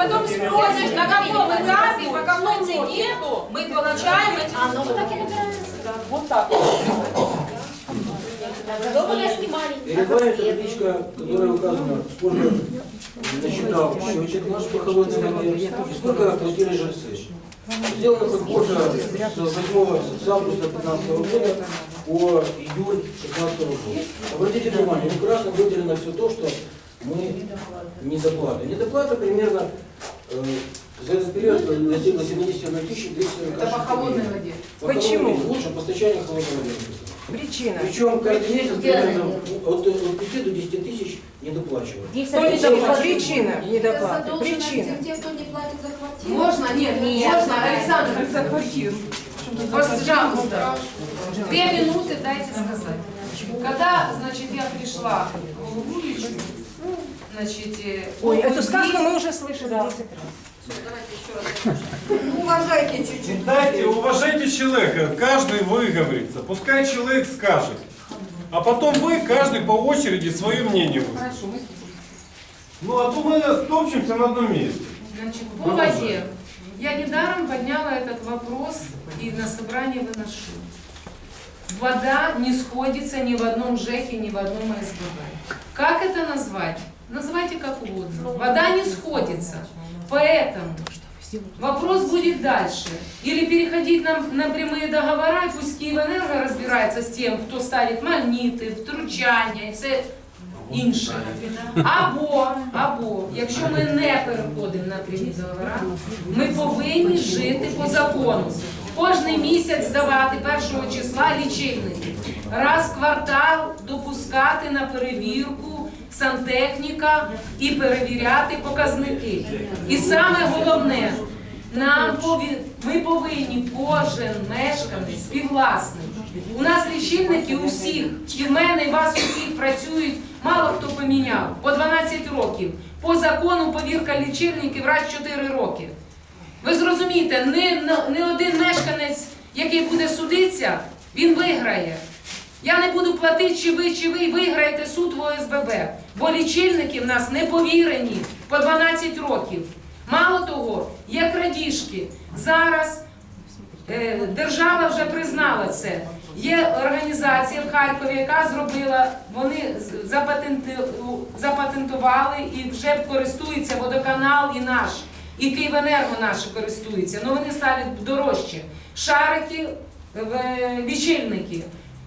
потом спросишь, на каком этапе, по какой цене мы получаем эти А, ну вы так и набираете. Вот так. Снимали. Табличка, которая указана, сколько насчитал счетчик наш по холодной воде, и сколько платили жильцы. Сделана подборка с 8 с августа 2015 года по июль 2016 года. Обратите внимание, красным выделено все то, что мы недоплаты. Недоплата примерно э, за этот период достигла 71 240 Это по холодной воде. По Почему? холодной воде Лучше по стачанию холодной воды. Причина. Причем каждый месяц примерно от, от 5 до 10 тысяч недоплачивают. Что не доплата? Причина недоплаты. Причина. Те, кто не платит за квартиру. Можно? Нет, можно, Александр. За квартиру. Пожалуйста, две минуты дайте сказать. Когда, значит, я пришла в улицу, значит, э, Ой, эту сказку мы уже слышали 10 раз. Уважайте чуть-чуть. Дайте, уважайте человека, каждый выговорится, пускай человек скажет. А потом вы, каждый по очереди, свое мнение высказывает. Хорошо, мы Ну а то мы стопчемся на одном месте. Значит, по воде. Я недаром подняла этот вопрос и на собрании выношу. Вода не сходится ни в одном ЖЭКе, ни в одном СББ. Как это назвать? Называйте как угодно. Вода не сходится. Поэтому вопрос будет дальше. Или переходить на, на прямые договора, і пусть Київенерго розбирається з тим, хто ставить магніти, втручання і все інше. Або, або, якщо ми не переходимо на прямі договори, ми повинні жити по закону. Кожний місяць здавати першого числа лічильники. Раз в квартал допускати на перевірку сантехніка і перевіряти показники. І саме головне, нам ми повинні кожен мешканець співвласник. У нас лічильники у всіх, і в мене, і вас усіх працюють, мало хто поміняв, по 12 років. По закону повірка лічильників раз 4 роки. Ви зрозумієте, не, не один мешканець, який буде судитися, він виграє. Я не буду платити, чи ви, чи ви виграєте суд в ОСББ, бо лічильники в нас не повірені по 12 років. Мало того, є крадіжки. Зараз е, держава вже признала це. Є організація в Харкові, яка зробила, вони запатентували і вже користується водоканал і наш, і Київенерго наше користується. Ну вони ставлять дорожче. Шарики, е, лічильники.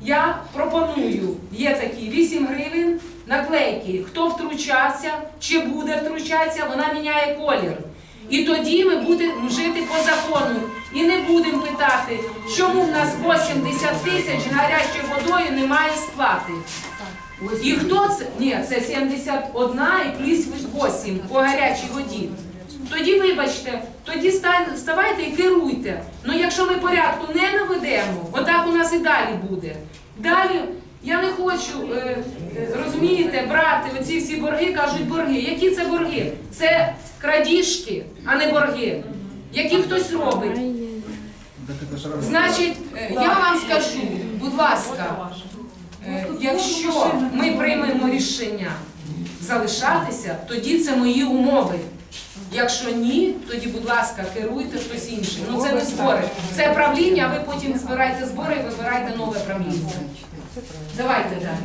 Я пропоную, є такі 8 гривень наклейки. Хто втручався, чи буде втручатися, вона міняє колір. І тоді ми будемо жити по закону. І не будемо питати, чому в нас 80 тисяч гарячою водою немає сплати. І хто це? Ні, це 71 і плюс 8 по гарячій воді. Тоді, вибачте, тоді ста- ставайте і керуйте. Ну якщо ми порядку не наведемо, отак у нас і далі буде. Далі я не хочу, е, розумієте, брати оці всі борги, кажуть борги. Які це борги? Це крадіжки, а не борги, які хтось робить. Значить, е, я вам скажу, будь ласка, е, якщо ми приймемо рішення залишатися, тоді це мої умови. Якщо ні, тоді, будь ласка, керуйте хтось інший. Ну це не збори. Це правління, а ви потім збираєте збори і вибирайте нове правління. Давайте далі.